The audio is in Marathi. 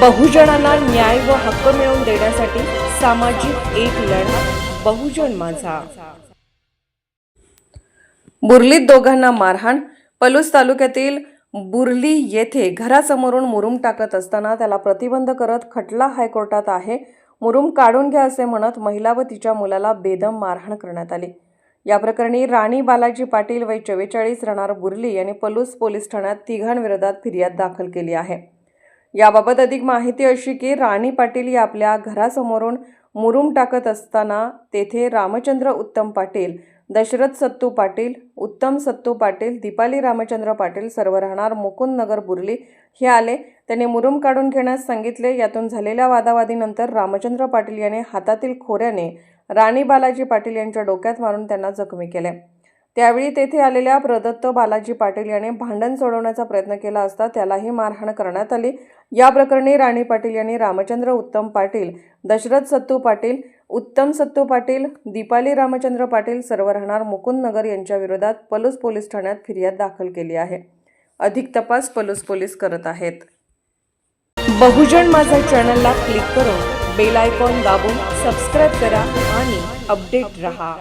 बहुजनांना न्याय व हक्क मिळवून देण्यासाठी सामाजिक एक लढा बहुजन माझा. बुर्लीत दोघांना मारहाण पलूस तालुक्यातील बुर्ली येथे घरासमोरून मुरुम टाकत असताना त्याला प्रतिबंध करत खटला हायकोर्टात आहे. मुरुम काढून घ्या असे म्हणत महिला व तिच्या मुलाला बेदम मारहाण करण्यात आली. या प्रकरणी राणी बालाजी पाटील वय चव्वेचाळीस राहणार बुर्ली यांनी पलूस पोलीस ठाण्यात तिघांविरोधात फिर्याद दाखल केली आहे. याबाबत अधिक माहिती अशी की राणी पाटील या आपल्या घरासमोरून मुरुम टाकत असताना तेथे रामचंद्र उत्तम पाटील दशरथ सत्तू पाटील उत्तम सत्तू पाटील दीपाली रामचंद्र पाटील सर्व राहणार मुकुंद नगर बुर्ली हे आले. त्यांनी मुरुम काढून घेण्यास सांगितले. यातून झालेल्या वादावादीनंतर रामचंद्र पाटील याने हातातील खोऱ्याने राणी बालाजी पाटील यांच्या डोक्यात मारून त्यांना जखमी केले. त्यावेळी तेथे आलेल्या प्रदत्त बालाजी पाटील याने भांडण सोडवण्याचा प्रयत्न केला असता त्यालाही मारहाण करण्यात आली. या प्रकरणी राणी पाटील यांनी रामचंद्र उत्तम पाटील दशरथ सत्तू पाटील उत्तम सत्तू पाटील दीपाली रामचंद्र पाटील सर्व राहणार मुकुंद नगर यांच्या विरोधात पलूस पोलीस ठाण्यात फिर्याद दाखल केली आहे. अधिक तपास पलूस पोलीस करत आहेत. बहुजन माझा चॅनलला क्लिक करून बेल आयकॉन दाबून सबस्क्राईब करा आणि अपडेट रहा.